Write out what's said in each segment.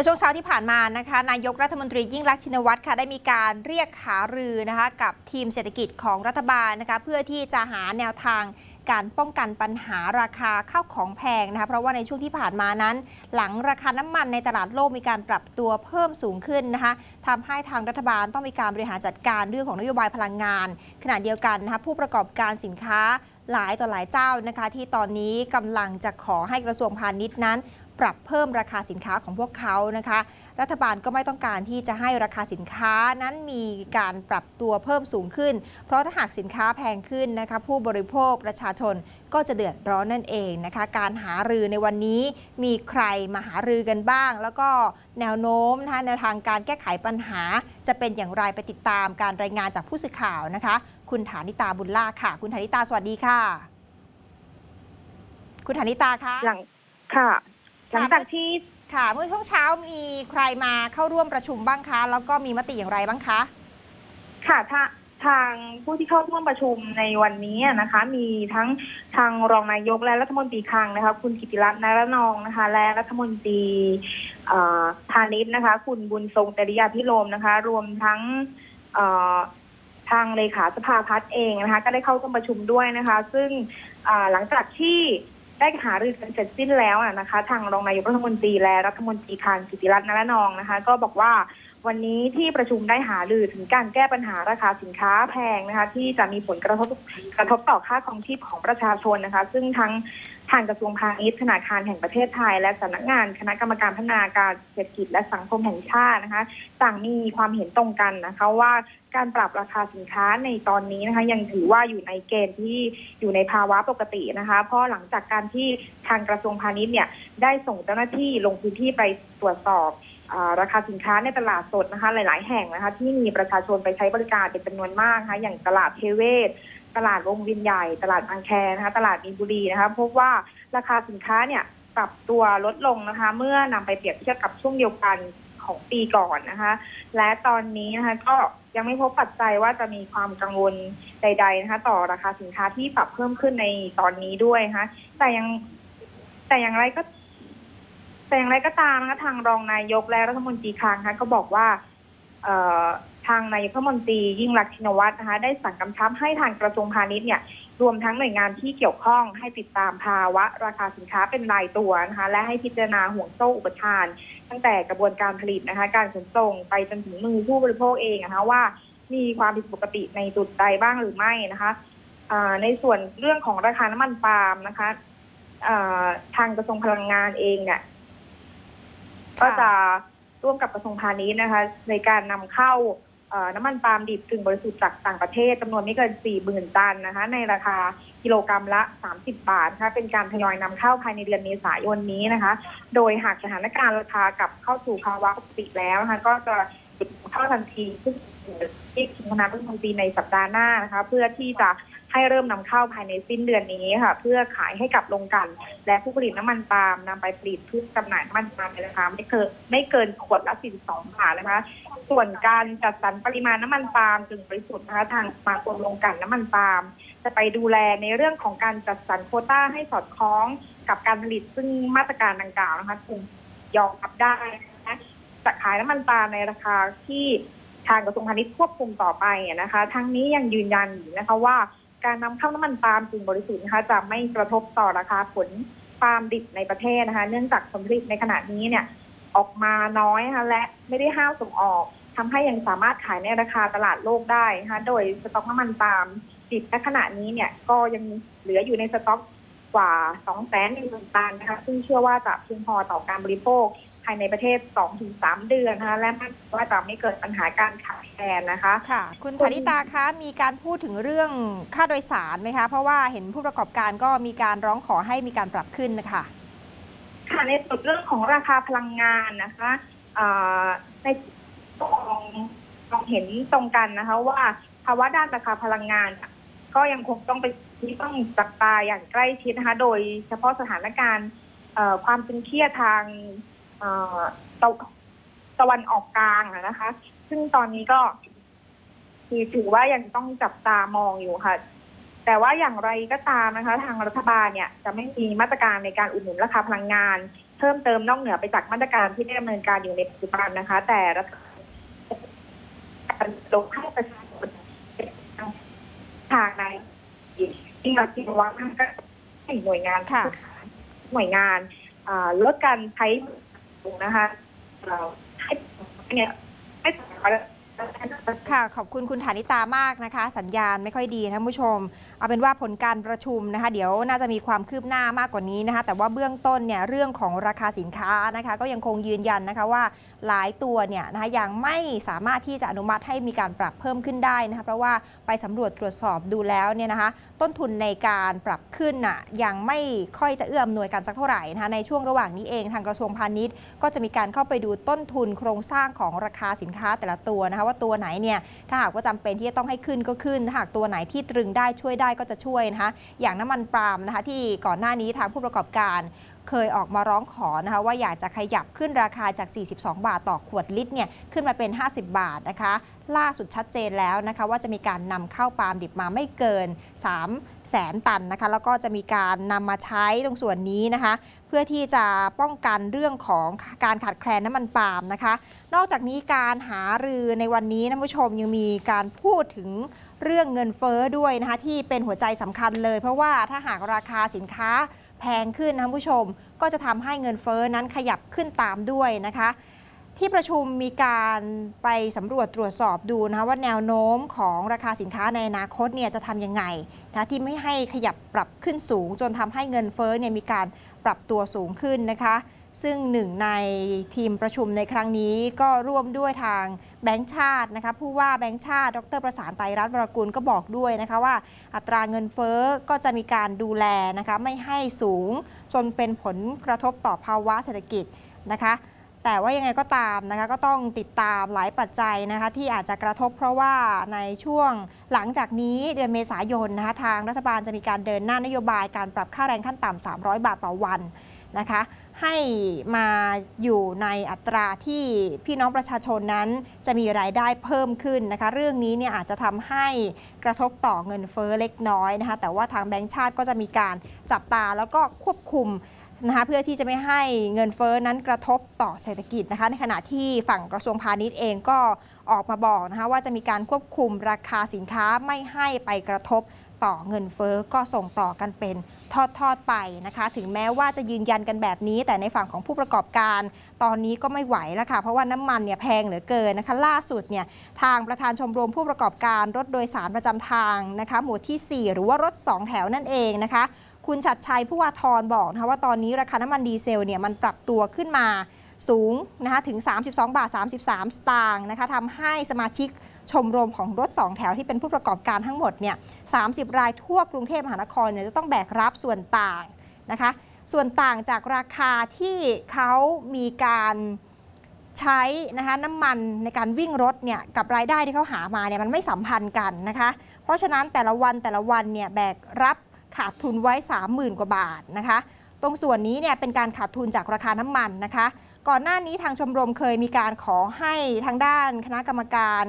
มื่อช่วงเช้าที่ผ่านมานะคะ นายกรัฐมนตรียิ่งรักษณ์ชินวัตรค่ะได้มีการเรียกหารือนะคะกับทีมเศรษฐกิจของรัฐบาลนะคะเพื่อที่จะหาแนวทางการป้องกันปัญหาราคาข้าวของแพงนะคะเพราะว่าในช่วงที่ผ่านมานั้น หลังราคาน้ำมันในตลาดโลกมีการปรับตัวเพิ่มสูงขึ้นนะคะทำให้ทางรัฐบาลต้องมีการบริหารจัดการเรื่องของนโยบายพลังงาน ขณะเดียวกันนะคะผู้ประกอบการสินค้าหลายต่อหลายเจ้านะคะที่ตอนนี้กำลังจะขอให้กระทรวงพาณิชย์นั้น ปรับเพิ่มราคาสินค้าของพวกเขานะคะ รัฐบาลก็ไม่ต้องการที่จะให้ราคาสินค้านั้นมีการปรับตัวเพิ่มสูงขึ้น เพราะถ้าหากสินค้าแพงขึ้นนะคะผู้บริโภคประชาชนก็จะเดือดร้อนนั่นเองนะคะ การหารือในวันนี้มีใครมาหารือกันบ้าง แล้วก็แนวโน้มนะคะแนวทางการแก้ไขปัญหา จะเป็นอย่างไรไปติดตามการรายงานจากผู้สื่อข่าวนะคะ คุณฐานิตาบุญลาค่ะ คุณฐานิตาสวัสดีค่ะ คุณฐานิตาคะหลังค่ะ หค่ะลังจากที่ค่ะ เมื่อช่วงเช้ามีใครมาเข้าร่วมประชุมบ้างคะ แล้วก็มีมติอย่างไรบ้างคะ ค่ะทาทางผู้ที่เข้าร่วมประชุมในวันนี้นะคะ มีทั้งทางรองนายกและรัฐมนตรีคลังนะคะ คุณกิติรัตน์นารนองนะคะ และรัฐมนตรีเอ่อพาณิชย์นะคะ คุณบุญทรงจริยาพิโรมนะคะ รวมทั้งเอ่อทางเลขาสภาพัฒน์เองนะคะ ก็ได้เข้าร่วมประชุมด้วยนะคะ ซึ่งอ่าหลังจากที่ ได้หารือกันเสร็จสิ้นแล้วอะนะคะ ทางรองนายกรัฐมนตรีและรัฐมนตรีคลังกิติรัตน์นรนองนะคะ ก็บอกว่า วันนี้ที่ประชุมได้หารือถึงการแก้ปัญหาราคาสินค้าแพงนะคะ ที่จะมีผลกระทบกระทบต่อค่าครองชีพของประชาชนนะคะ ซึ่งทั้งทางกระทรวงพาณิชย์ธนาคารแห่งประเทศไทย และสำนักงานคณะกรรมการพัฒนาการเศรษฐกิจและสังคมแห่งชาตินะคะต่างมีความเห็นตรงกันนะคะว่าการปรับราคาสินค้าในตอนนี้นะคะยังถือว่าอยู่ในเกณฑ์ที่อยู่ในภาวะปกตินะคะ เพราะหลังจากการที่ทางกระทรวงพาณิชย์เนี่ยได้ส่งเจ้าหน้าที่ลงพื้นที่ไปตรวจสอบ ราคาสินค้าในตลาดสดนะคะ หลาย ๆ แห่งนะคะ ที่มีประชาชนไปใช้บริการเป็นจำนวนมากนะคะ อย่างตลาดเทเวศ ตลาดวงวินใหญ่ ตลาดบางแคนะคะ ตลาดมีนบุรีนะคะพบว่าราคาสินค้าเนี่ยปรับตัวลดลงนะคะ เมื่อนำไปเปรียบเทียบกับช่วงเดียวกันของปีก่อนนะคะ และตอนนี้นะคะก็ยังไม่พบปัจจัยว่าจะมีความกังวลใด ๆ นะคะ ต่อราคาสินค้าที่ปรับเพิ่มขึ้นในตอนนี้ด้วยนะคะแต่ยังแต่อย่างไรก็ แต่อย่างไรก็ตามนะคะทางรองนายกและรัฐมนตรีคลังนะคะก็บอกว่าเทางนายกรัฐมนตรียิ่งรักษณ์ชินวัตรนะคะได้สั่งกำชับให้ทางกระทรวงพาณิชย์เนี่ยรวมทั้งหน่วยงานที่เกี่ยวข้องให้ติดตามภาวะ ราคาสินค้าเป็นรายตัวนะคะและให้พิจารณาห่วงโซ่อุปทาน ตั้งแต่กระบวนการผลิตนะคะ การขนส่งไปจนถึงมือผู้บริโภคเองนะคะว่ามีความผิดปกติในจุดใดบ้างหรือไม่นะคะในส่วนเรื่องของราคาน้ำมันปาล์มนะคะทางกระทรวงพลังงานเองเนี่ย ก็จะร่วมกับกระทรวงพาณิชย์นะคะ ในการนำเข้าน้ำมันปาล์มดิบกึ่งบริสุทธิ์จากต่างประเทศจำนวนไม่เกิน 40,000 ตันนะคะ ในราคากิโลกรรัมละ 30 บาทนะคะเป็นการทยอยนำเข้าภายในเดือนเมษายนนี้นะคะ โดยหากสถานการณ์ราคากลับเข้าสู่ภาวะปกติแล้วนะคะก็จะหยุดเข้าทันทีซึ่งที่คณะรัฐมนตรีในสัปดาห์หน้านะคะ เพื่อที่จะ ให้เริ่มนำเข้าภายในสิ้นเดือนนี้ค่ะ เพื่อขายให้กับโรงกลั่นและผู้ผลิตน้ำมันปาล์มนำไปผลิตเพื่อจำหน่ายน้ำมันปาล์มในราคาไม่เกินไม่เกินขวดละ 42 บาทนะคะ ส่วนการจัดสรรปริมาณน้ำมันปาล์มกึ่งบริสุทธิ์นะคะทางสมาคมโรงกลั่นน้ำมันปาล์มจะไปดูแลในเรื่องของการจัดสรรโคต้าให้สอดคล้องกับการผลิตซึ่งมาตรการดังกล่าวนะคะคงยอมรับได้นะคะจะขายน้ำมันปาล์มในราคาที่ทางกระทรวงพาณิชย์ควบคุมต่อไปนะคะ ทั้งนี้ยังยืนยันอยู่นะคะว่า การนำเข้าน้ำมันปาล์มกึ่งบริสุทธิ์นะคะจะไม่กระทบต่อราคาผลปาล์มดิบในประเทศนะคะ เนื่องจากผลผลิตในขณะนี้เนี่ยออกมาน้อยนะคะและไม่ได้ห้าวส่งออกทำให้ยังสามารถขายในราคาตลาดโลกได้นะคะโดยสต็อกน้ำมันปาล์มดิบในขณะนี้เนี่ยก็ยังเหลืออยู่ในสต็อก กว่า2 0 0 0 0 0หมื่นตันนะคะซึ่งเชื่อว่าจะเพียงพอต่อการบริโภคภายในประเทศ 2-3 เดือนนะคะและมั่นใจว่าจะไม่เกิดปัญหาการขาดแคลนนะคะ ค่ะ คุณธนิตาคะมีการพูดถึงเรื่องค่าโดยสารไหมคะ เพราะว่าเห็นผู้ประกอบการก็มีการร้องขอให้มีการปรับขึ้นนะคะค่ะในส่วนเรื่องของราคาพลังงานนะคะเอ่อในมองมองเห็นตรงกันนะคะว่าภาวะด้านราคาพลังงานอะก็ยังคงต้องไป ที่ต้องจับตาอย่างใกล้ชิดนะคะ โดยเฉพาะสถานการณ์ความตึงเครียดทางตะตะวันออกกลางนะคะ ซึ่งตอนนี้ก็คือถือว่ายังต้องจับตามองอยู่ค่ะ แต่ว่าอย่างไรก็ตามนะคะ ทางรัฐบาลเนี่ย จะไม่มีมาตรการในการอุดหนุนราคาพลังงาน เพิ่มเติมนอกเหนือไปจากมาตรการที่ได้ดำเนินการอยู่ในปัจจุบันนะคะ แต่รัฐการลงให้ประชาชนทางใน ที่เราคิดว่าก็ให้หน่วยงานค่ะหน่วยงานอ่าลดการใช้นะคะเราให้เนี่ยให้ ค่ะขอบคุณคุณฐานิตามากนะคะ สัญญาณไม่ค่อยดีท่านผู้ชม เอาเป็นว่าผลการประชุมนะคะ เดี๋ยวน่าจะมีความคืบหน้ามากกว่านี้นะคะ แต่ว่าเบื้องต้นเนี่ยเรื่องของราคาสินค้านะคะ ก็ยังคงยืนยันนะคะว่าหลายตัวเนี่ยนะคะยังไม่สามารถที่จะอนุมัติให้มีการปรับเพิ่มขึ้นได้นะคะเพราะว่าไปสำรวจตรวจสอบดูแล้วเนี่ยนะคะ ต้นทุนในการปรับขึ้นน่ะยังไม่ค่อยจะเอื้ออำนวยกันสักเท่าไหร่นะคะในช่วงระหว่างนี้เองทางกระทรวงพาณิชย์ ก็จะมีการเข้าไปดูต้นทุนโครงสร้างของราคาสินค้าแต่ละตัวนะคะว่าตัวไหนเนี่ยถ้าหากว่าจำเป็นที่จะต้องให้ขึ้นก็ขึ้นถ้าหากตัวไหนที่ตรึงได้ช่วยได้ก็จะช่วยนะคะอย่างน้ำมันปาล์มนะคะที่ก่อนหน้านี้ทางผู้ประกอบการ เคยออกมาร้องขอนะคะว่าอยากจะขยับขึ้นราคาจาก 42 บาทต่อขวดลิตรเนี่ยขึ้นมาเป็น 50 บาทนะคะล่าสุดชัดเจนแล้วนะคะว่าจะมีการนำเข้าปาล์มดิบมาไม่เกิน3แสนตันนะคะแล้วก็จะมีการนำมาใช้ตรงส่วนนี้นะคะเพื่อที่จะป้องกันเรื่องของการขาดแคลนน้ำมันปาล์มนะคะ นอกจากนี้การหารือในวันนี้ท่านผู้ชมยังมีการพูดถึงเรื่องเงินเฟ้อด้วยนะคะที่เป็นหัวใจสำคัญเลย เพราะว่าถ้าหากราคาสินค้า แพงขึ้นนะผู้ชม ก็จะทำให้เงินเฟ้อนั้นขยับขึ้นตามด้วยนะคะที่ประชุมมีการไปสำรวจตรวจสอบดูนะคะว่าแนวโน้มของราคาสินค้าในอนาคตเนี่ยจะทำยังไงนะที่ไม่ให้ขยับปรับขึ้นสูง จนทำให้เงินเฟ้อเนี่ยมีการปรับตัวสูงขึ้นนะคะ ซึ่งหนึ่งในทีมประชุมในครั้งนี้ก็ร่วมด้วยทาง แบงก์ชาตินะคะผู้ว่าแบงก์ชาติ ดรประสานไตรรัตน์วรกุลก็บอกด้วยนะคะว่า อัตราเงินเฟ้อก็จะมีการดูแลนะคะไม่ให้สูงจนเป็นผลกระทบต่อภาวะเศรษฐกิจนะคะแต่ว่ายังไงก็ตามนะคะก็ต้องติดตามหลายปัจจัยนะคะที่อาจจะกระทบเพราะว่าในช่วงหลังจากนี้เดือนเมษายนนะคะทางรัฐบาลจะมีการเดินหน้านโยบายการปรับค่าแรงขั้นต่ำ300 บาทต่อวันนะคะ ให้มาอยู่ในอัตราที่พี่น้องประชาชนนั้น จะมีรายได้เพิ่มขึ้นนะคะ เรื่องนี้เนี่ยอาจจะทำให้กระทบต่อเงินเฟ้อเล็กน้อยนะคะ แต่ว่าทางแบงก์ชาติก็จะมีการจับตาแล้วก็ควบคุมนะคะเพื่อที่จะไม่ให้เงินเฟ้อนั้นกระทบต่อเศรษฐกิจนะคะในขณะที่ฝั่งกระทรวงพาณิชย์เองก็ออกมาบอกนะคะว่าจะมีการควบคุมราคาสินค้าไม่ให้ไปกระทบ ต่อเงินเฟ้อก็ส่งต่อกันเป็นทอดๆไปนะคะ ถึงแม้ว่าจะยืนยันกันแบบนี้ แต่ในฝั่งของผู้ประกอบการ ตอนนี้ก็ไม่ไหวแล้วค่ะ เพราะว่าน้ำมันเนี่ยแพงเหลือเกินนะคะ ล่าสุดเนี่ยทางประธานชมรมผู้ประกอบการรถโดยสารประจำทางนะคะ หมวดที่ 4 หรือว่ารถ 2 แถวนั่นเองนะคะ คุณชัดชัยผู้วาทรบอกนะคะว่าตอนนี้ราคาน้ำมันดีเซลเนี่ยมันปรับตัวขึ้นมา สูงนะคะถึง 32 บาท 33 สตางค์นะคะทำให้สมาชิกชมรมของรถ 2 แถวที่เป็นผู้ประกอบการทั้งหมดเนี่ย 30 รายทั่วกรุงเทพมหานครเนี่ยจะต้องแบกรับส่วนต่างนะคะ ส่วนต่างจากราคาที่เขามีการใช้นะคะน้ำมันในการวิ่งรถเนี่ยกับรายได้ที่เขาหามาเนี่ยมันไม่สัมพันธ์กันนะคะ เพราะฉะนั้นแต่ละวันแต่ละวันเนี่ยแบกรับขาดทุนไว้ 30,000 กว่าบาทนะคะ ตรงส่วนนี้เนี่ยเป็นการขาดทุนจากราคาน้ำมันนะคะ ก่อนหน้านี้ทางชมรมเคยมีการขอให้ทางด้านคณะกรรมการ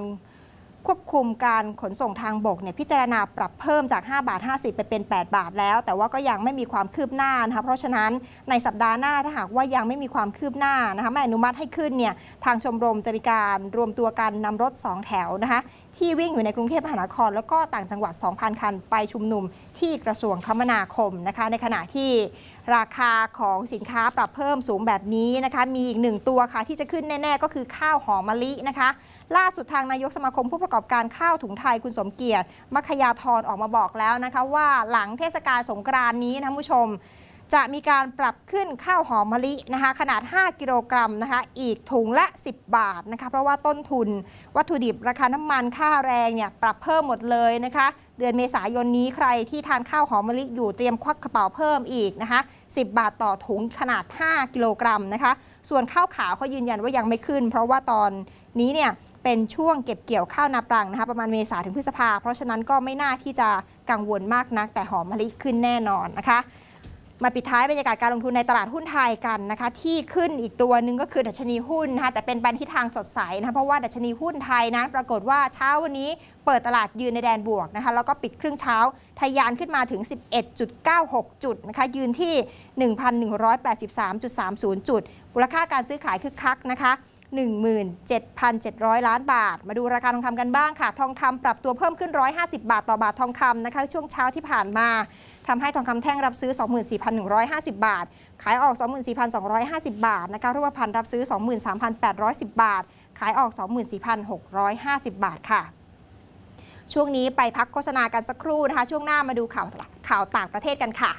ควบคุมการขนส่งทางบกเนี่ยพิจารณาปรับเพิ่มจาก 5 บาท 50 ไปเป็น 8 บาทแล้ว แต่ว่าก็ยังไม่มีความคืบหน้านะคะเพราะฉะนั้นในสัปดาห์หน้าถ้าหากว่ายังไม่มีความคืบหน้านะคะไม่อนุมัติให้ขึ้นเนี่ยทางชมรมจะมีการรวมตัวกันนำรถ 2 แถวนะคะที่วิ่งอยู่ในกรุงเทพมหานคร แล้วก็ต่างจังหวัด 2,000 คัน ไปชุมนุมที่กระทรวงคมนาคมนะคะ ในขณะที่ราคาของสินค้าปรับเพิ่มสูงแบบนี้นะคะ มีอีกหนึ่งตัวค่ะที่จะขึ้นแน่ ๆ ก็คือข้าวหอมมะลินะคะ ล่าสุดทางนายกสมาคมผู้ประกอบการข้าวถุงไทยคุณสมเกียรติมัคยาธรออกมาบอกแล้วนะคะ ว่าหลังเทศกาลสงกรานนี้นะผู้ชม จะมีการปรับขึ้นข้าวหอมมะลินะคะขนาด 5 กิโลกรัมนะคะอีกถุงละ 10 บาทนะคะเพราะว่าต้นทุนวัตถุดิบราคาน้ำมันค่าแรงเนี่ยปรับเพิ่มหมดเลยนะคะเดือนเมษายนนี้ใครที่ทานข้าวหอมมะลิอยู่เตรียมควักกระเป๋าเพิ่มอีกนะคะ10 บาทต่อถุงขนาด 5 กิโลกรัมนะคะส่วนข้าวขาวเขายืนยันว่ายังไม่ขึ้น เพราะว่าตอนนี้เนี่ยเป็นช่วงเก็บเกี่ยวข้าวนาปรังนะคะประมาณเมษาถึงพฤษภาเพราะฉะนั้นก็ไม่น่าที่จะกังวลมากนัก แต่หอมมะลิขึ้นแน่นอนนะคะ มาปิดท้ายบรรยากาศการลงทุนในตลาดหุ้นไทยกันนะคะ ที่ขึ้นอีกตัวหนึ่งก็คือดัชนีหุ้นนะคะแต่เป็นไปทิศทางสดใสนะคะเพราะว่าดัชนีหุ้นไทยนะปรากฏว่าเช้าวันนี้เปิดตลาดยืนในแดนบวกนะคะแล้วก็ปิดครึ่งเช้าทะยานขึ้นมาถึง 11.96 จุดนะคะยืนที่ 1,183.30 จุดมูลค่าการซื้อขายคึกคักนะคะ17,700 ล้านบาท มาดูราคาทองคำกันบ้างค่ะ ทองคำปรับตัวเพิ่มขึ้น 150 บาทต่อบาททองคำนะคะ ช่วงเช้าที่ผ่านมา ทำให้ทองคำแท่งรับซื้อ 24,150 บาท ขายออก 24,250 บาทนะคะรูปพรรณรับซื้อ 23,810 บาท ขายออก 24,650 บาทค่ะ ช่วงนี้ไปพักโฆษณากันสักครู่นะคะ ช่วงหน้ามาดูข่าวข่าวต่างประเทศกันค่ะ